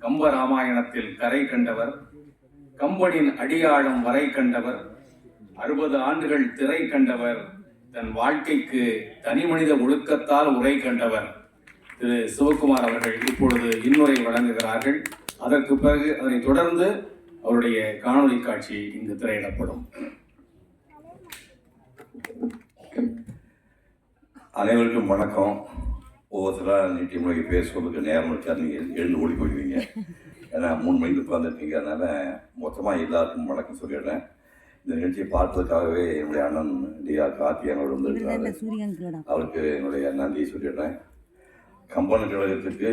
கம்ப ராமாயணத்தில் கரை கண்டவர் கம்பனின் அடியாழம் வரை கண்டவர் அறுபது ஆண்டுகள் திரை கண்டவர் தன் வாழ்க்கைக்கு தனி மனித ஒழுக்கத்தால் உரை கண்டவர். திரு. சிவகுமார் அவர்கள் இப்பொழுது இன்னுரை வழங்குகிறார்கள். அதற்கு பிறகு அதனைத் தொடர்ந்து அவருடைய காணொலி காட்சி இங்கு திரையிடப்படும். அனைவருக்கும் வணக்கம். ஒவ்வொருத்தராக நீட்டி மொழி பேசுவதற்கு நேரம் இருக்கா? நீங்கள் எழுந்து ஓடி போயிடுவீங்க. ஏன்னா மூணு மணிக்கு உட்காந்துருக்கீங்க அதனால் மொத்தமாக எல்லாருக்கும் வணக்கம் சொல்லிடுறேன். இந்த நிகழ்ச்சியை பார்ப்பதற்காகவே என்னுடைய அண்ணன் டிஆர் கார்த்தி அவர்கள் வந்திருக்கிறாரு. அவருக்கு என்னுடைய நன்றியை சொல்லிடுறேன். கம்பன கழகத்துக்கு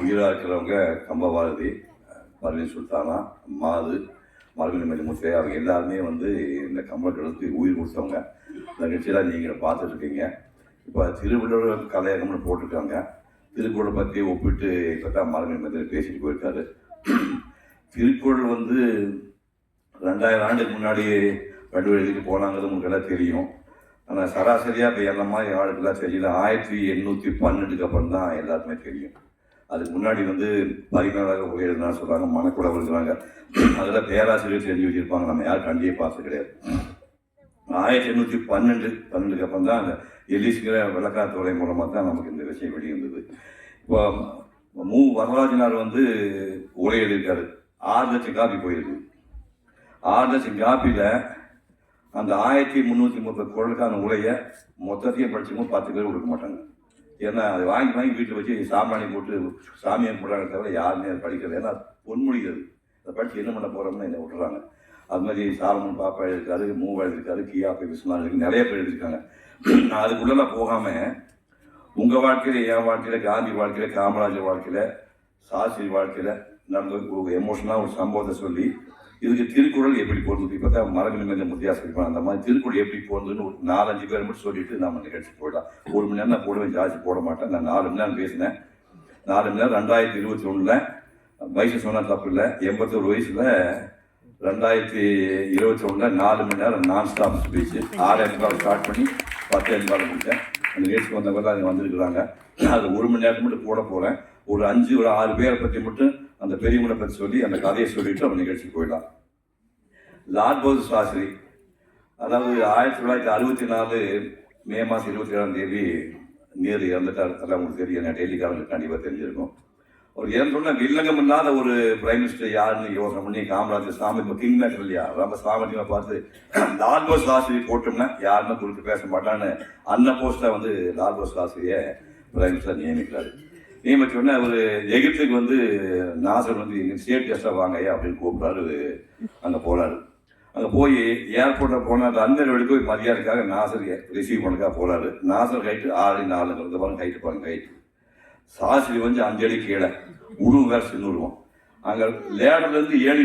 உயிராக இருக்கிறவங்க கம்பபாரதி மருவின் சுல்தானா மாது மருவின் மணிமுத்தை அவங்க எல்லாருமே வந்து இந்த கம்பன கழகத்துக்கு உயிர் கொடுத்தவங்க. இந்த நிகழ்ச்சியெல்லாம் நீங்கள் பார்த்துட்ருக்கீங்க இப்போ திருவள்ளுவர் கலையகம்னு போட்டிருக்காங்க. திருக்குறளை பற்றி ஒப்பிட்டு கட்டா மரங்கள் மரபின் மத்தியில் பேசிட்டு போயிருக்காரு. திருக்குறள் வந்து ரெண்டாயிரம் ஆண்டுக்கு முன்னாடி வடிவ எழுதிட்டு போனாங்கிறது உங்களுக்கு எல்லாம் தெரியும். ஆனால் சராசரியாக இப்போ என்ன மாதிரி ஆளுக்கெல்லாம் தெரியல. ஆயிரத்தி எண்ணூற்றி பன்னெண்டுக்கு அப்புறம் தான் எல்லாருக்குமே தெரியும். அதுக்கு முன்னாடி வந்து பதினாலாக உயர்ந்தான்னு சொல்கிறாங்க மனக்குட இருக்கிறாங்க. அதில் பேராசிரியர் தெரிஞ்சு வச்சுருப்பாங்க. நம்ம யாரும் கண்டிப்பாக பார்த்து கிடையாது. ஆயிரத்தி எண்ணூற்றி பன்னெண்டு பன்னெண்டுக்கு அப்புறம் தான் அந்த எலிசுங்கிற விளக்காத்தோலை மூலமாக தான் நமக்கு இந்த விஷயம் வெளியிருந்தது இப்போ மு. வரராஜனார் வந்து உரை எழுதியிருக்காரு. ஆறு லட்சம் காப்பி போயிருக்கு. ஆறு லட்சம் காப்பியில் அந்த ஆயிரத்தி முந்நூற்றி முப்பது குரலுக்கான உரையை மொத்தத்தையும் படிச்சவங்க பத்து பேர் கொடுக்க மாட்டாங்க. ஏன்னா அதை வாங்கி வாங்கி வீட்டில் வச்சு சாம்பிராணி போட்டு சாமியை போடுறாங்க தவிர யாருமே அதை படிக்கிறது ஏன்னா பொன்மொழி அது அதை படித்து என்ன பண்ண போகிறோம்னு என்னை விட்டுறாங்க. அது மாதிரி சாலமன் பாப்பா எழுதிருக்காரு மூவா எழுதிருக்காரு கியா பி விஸ்வநாத் இருக்கு நிறைய பேர் எழுதிருக்காங்க நான் அதுக்குள்ளெல்லாம் போகாமல் உங்கள் வாழ்க்கையில் என் வாழ்க்கையில் காந்தி வாழ்க்கையில் காமராஜர் வாழ்க்கையில் சாஸ்திரி வாழ்க்கையில் நடந்த ஒரு எமோஷனாக ஒரு சம்பவத்தை சொல்லி இதுக்கு திருக்குறள் எப்படி போகிறது இப்போ தான் மரங்கள் மேலே முத்தியா அந்த மாதிரி திருக்குறள் எப்படி போகிறதுன்னு ஒரு நாலஞ்சு பேர் மட்டும் சொல்லிட்டு நம்ம நிகழ்ச்சி போயிடலாம். ஒரு மணி நேரம் நான் போடுவேன் ஜாஸ்தி போட மாட்டேன். நான் நாலு மணி நேரம் பேசினேன். நாலு மணி நேரம் ரெண்டாயிரத்தி இருபத்தி ஒன்றில் வயசு சொன்னால் தப்பு இல்லை எண்பத்தோரு வயசில் ரெண்டாயிரத்தி இருபத்தி ஒன்றில் நாலு மணி நேரம் நான் ஸ்டாப் ஸ்பீச் ஆறு கால் ஸ்டார்ட் பண்ணி பத்து கால் முடித்தேன் அந்த நிகழ்ச்சிக்கு வந்தவங்க அங்கே வந்திருக்கிறாங்க. அது ஒரு மணி நேரத்துக்கு மட்டும் போட போகிறேன் ஒரு அஞ்சு ஒரு ஆறு பேரை பற்றி மட்டும் அந்த பெரியவங்களை பற்றி சொல்லி அந்த கதையை சொல்லிட்டு அவங்க நிகழ்ச்சிக்கு போயிடலாம். லார்ட் போஸ் சாஸ்திரி அதாவது ஆயிரத்தி தொள்ளாயிரத்தி அறுபத்தி நாலு மே மாதம் இருபத்தி ஏழாம் தேதி நேரு இறந்துட்டார். அதெல்லாம் உங்களுக்கு தெரியும். நான் டெல்லிக்காரங்களுக்கு கண்டிப்பாக தெரிஞ்சிருக்கும். அவர் இறந்தோன்னா வில்லங்கம் இல்லாத ஒரு பிரைம் மினிஸ்டர் யாருன்னு யோசனை பண்ணி காமராஜர் சாமி இப்போ கிங் மேக்கர் இல்லையா? ரொம்ப சாமர்த்தியமாக பார்த்து லால் போஸ் போட்டோம்னா யாருமே குறித்து பேச மாட்டான்னு அந்த போஸ்ட்டை வந்து லால் போஸ் சாஸ்திரியை பிரைம் மினிஸ்டர் நியமிக்கிறாரு. நியமிச்ச உடனே அவர் எகிப்துக்கு வந்து நாசர் வந்து எங்கள் ஸ்டேட் கெஸ்டாக வாங்க அப்படின்னு கூப்பிட்றாரு அங்கே போகிறாரு அங்கே போய் ஏர்போர்ட்டில் போனால் அந்த வெளிக்கு போய் மரியாதைக்காக நாசர் ரிசீவ் பண்ணக்காக போகிறாரு நாசர் ஹைட்டு ஆறு நாலுங்கிறது பாருங்க ஹைட்டு பாருங்க ஹைட்டு சாஸ்திரி வந்து அஞ்சடி கீழே உருவம் வேறு சின்ன அங்க அங்கே லேடர்லேருந்து ஏழு